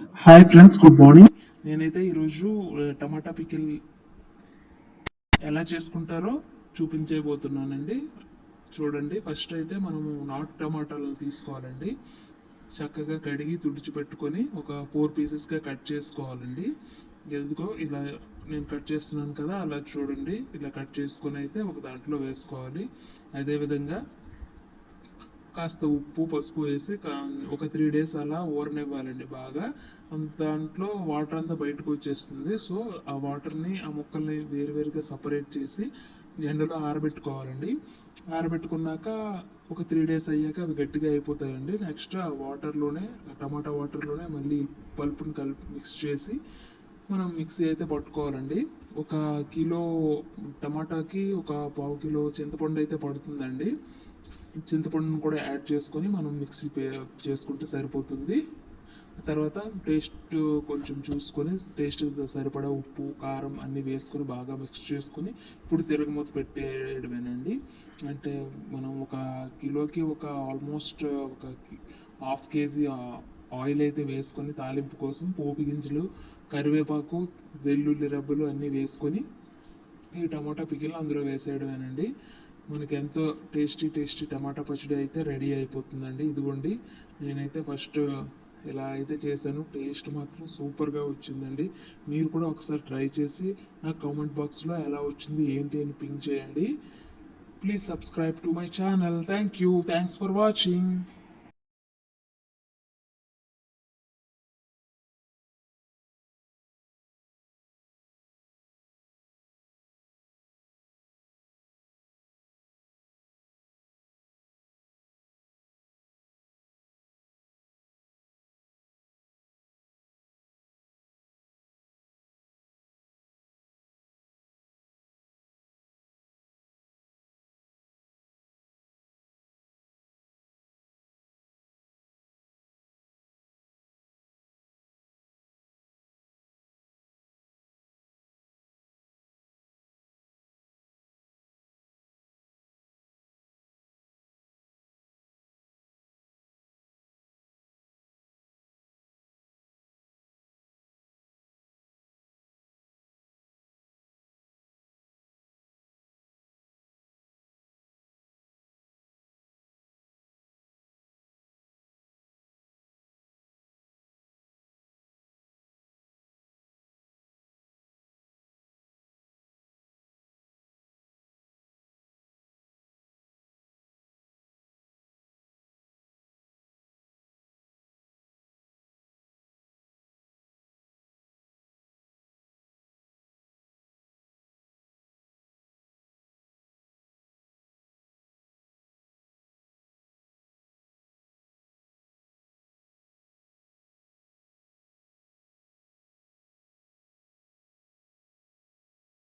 Hi friends good morning నేనైతే ఈరోజు టమాటా pickle ఎలా చేసుకుంటారో చూపించబోతున్నానండి. చూడండి ఫస్ట్ అయితే మనము నాటు టమాటాలు తీసుకోవాలండి. చక్కగా కడిగి తుడిచి పెట్టుకొని ఒక ఫోర్ పీసెస్గా కట్ చేసుకోవాలండి. ఎందుకో ఇలా నేను కట్ చేస్తున్నాను కదా అలా చూడండి. ఇలా కట్ చేసుకొని అయితే ఒక దాంట్లో వేసుకోవాలి. అదేవిధంగా కాస్త ఉప్పు పసుపు వేసి ఒక త్రీ డేస్ అలా ఊరనివ్వాలండి బాగా. దాంట్లో వాటర్ అంతా బయటకు వచ్చేస్తుంది. సో ఆ వాటర్ని ఆ మొక్కల్ని వేరువేరుగా సపరేట్ చేసి ఎండలో ఆరబెట్టుకోవాలండి. ఆరబెట్టుకున్నాక ఒక త్రీ డేస్ అయ్యాక అవి గట్టిగా అయిపోతాయండి. నెక్స్ట్ ఆ వాటర్లోనే టమాటా వాటర్లోనే మళ్ళీ పల్పుని కలిపి మిక్స్ చేసి మనం మిక్సీ అయితే పట్టుకోవాలండి. ఒక కిలో టమాటాకి ఒక పావు కిలో చింతపండు అయితే పడుతుందండి. చింతపండును కూడా యాడ్ చేసుకొని మనం మిక్సీ పే- చేసుకుంటే సరిపోతుంది. తర్వాత టేస్ట్ కొంచెం చూసుకొని టేస్ట్ సరిపడా ఉప్పు కారం అన్నీ వేసుకొని బాగా మిక్స్ చేసుకొని ఇప్పుడు తిరగమూత పెట్టేయడమేనండి. అంటే మనం ఒక కిలోకి ఒక ఆల్మోస్ట్ ఒక హాఫ్ కేజీ ఆయిల్ అయితే వేసుకొని తాలింపు కోసం పోపు గింజలు కరివేపాకు వెల్లుల్లి రబ్బలు అన్నీ వేసుకొని ఈ టమాటా పికిల్ అందులో వేసేయడమేనండి. మనకి ఎంతో టేస్టీ టేస్టీ టమాటా పచ్చడి అయితే రెడీ అయిపోతుందండి. ఇదిగోండి నేనైతే ఫస్ట్ ఇలా అయితే చేశాను. టేస్ట్ మాత్రం సూపర్గా వచ్చిందండి. మీరు కూడా ఒకసారి ట్రై చేసి నా కామెంట్ బాక్స్లో ఎలా వచ్చింది ఏంటి అని పింక్ చేయండి. Please subscribe to my channel. Thank you. Thanks for watching.